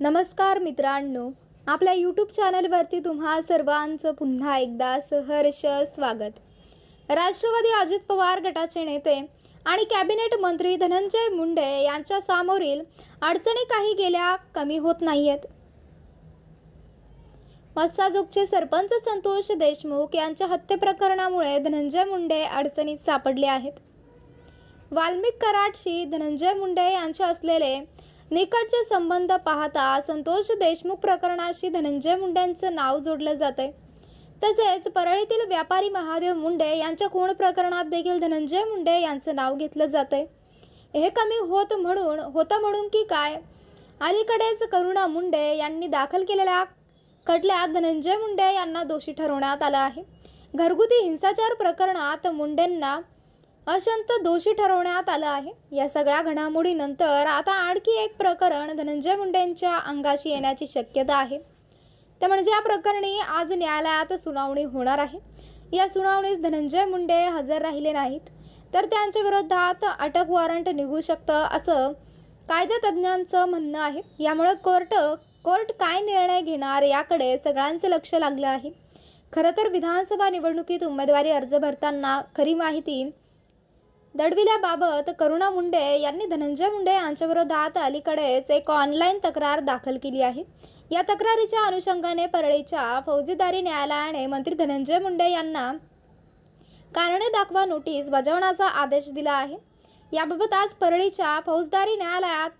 नमस्कार मित्रांनो आपल्या यूट्यूब चॅनलवरती तुम्हा सर्वांचं पुन्हा एकदा सहर्ष स्वागत. राष्ट्रवादी अजित पवार गटाचे नेते आणि कॅबिनेट मंत्री धनंजय मुंडे यांच्या समोरील अडचणी काही गेल्या कमी होत नाहीयेत. मत्साजोगचे सरपंच संतोष देशमुख यांच्या हत्येप्रकरणामुळे धनंजय मुंडे अडचणीत सापडले आहेत. वाल्मिक कराडशी धनंजय मुंडे यांचे असलेले निकटचे संबंध पाहता संतोष देशमुख प्रकरणाशी धनंजय मुंडेंचं नाव जोडलं जातंय. तसेच परळीतील व्यापारी महादेव मुंडे यांच्या खूण प्रकरणात देखील धनंजय मुंडे यांचं नाव घेतलं जातंय. हे कमी होत म्हणून होतं म्हणून की काय? अलीकडेच करुणा मुंडे यांनी दाखल केलेल्या खटल्यात धनंजय मुंडे यांना दोषी ठरवण्यात आलं आहे. घरगुती हिंसाचार प्रकरणात मुंडेंना अशंत दोषी ठरवण्यात आलं आहे. या सगळ्या घडामोडीनंतर आता आणखी एक प्रकरण धनंजय मुंडेंच्या अंगाशी येण्याची शक्यता आहे. त्या म्हणजे या प्रकरणी आज न्यायालयात सुनावणी होणार आहे. या सुनावणीस धनंजय मुंडे हजर राहिले नाहीत. तर त्यांच्या विरोधात अटक वॉरंट निघू शकतं असं कायदेतज्ञांचं म्हणणं आहे. यामुळे कोर्ट कोर्ट काय निर्णय घेणार याकडे सगळ्यांचं लक्ष लागलं आहे. खरं तर विधानसभा निवडणुकीत उमेदवारी अर्ज भरताना खरी माहिती दडविल्याबाबत करुणा मुंडे यांनी धनंजय मुंडे यांच्याविरोधात अलीकडेच एक ऑनलाईन तक्रार दाखल केली आहे. या तक्रारीच्या अनुषंगाने परळीच्या फौजदारी न्यायालयाने मंत्री धनंजय मुंडे यांना कारणे दाखवा नोटीस बजावण्याचा आदेश दिला आहे. याबाबत आज परळीच्या फौजदारी न्यायालयात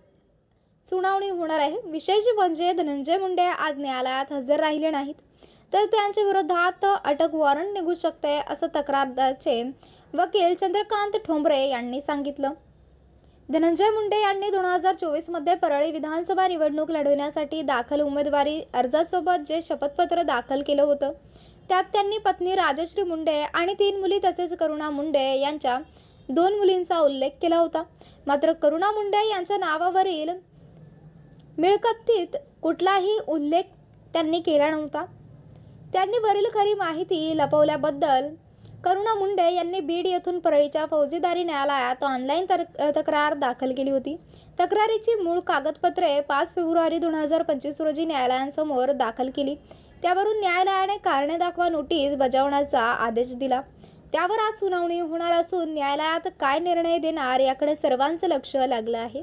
सुनावणी होणार आहे. विशेष म्हणजे धनंजय मुंडे आज न्यायालयात हजर राहिले नाहीत. तर त्यांच्या विरोधात अटक वॉरंट निघू शकते असं तक्रारदारचे वकील चंद्रकांत ठोंबरे यांनी सांगितलं. धनंजय मुंडे यांनी दोन हजार चोवीसमध्ये परळी विधानसभा निवडणूक लढवण्यासाठी दाखल उमेदवारी अर्जासोबत जे शपथपत्र दाखल केलं होतं त्यात त्यांनी पत्नी राजश्री मुंडे आणि तीन मुली तसेच करुणा मुंडे यांच्या दोन मुलींचा उल्लेख केला होता. मात्र करुणा मुंडे यांच्या नावावरील मिळकतीत कुठलाही उल्लेख त्यांनी केला नव्हता. त्यांनी वरील खरी माहिती लपवल्याबद्दल करुणा मुंडे यांनी बीड येथून परळीच्या फौजदारी न्यायालयात ऑनलाईन तर तक्रार दाखल केली होती. तक्रारीची मूळ कागदपत्रे पाच फेब्रुवारी दोन हजार पंचवीस रोजी न्यायालयांसमोर दाखल केली. त्यावरून न्यायालयाने कारणे दाखवा नोटीस बजावण्याचा आदेश दिला. त्यावर आज सुनावणी होणार असून न्यायालयात काय निर्णय देणार याकडे सर्वांचं लक्ष लागलं आहे.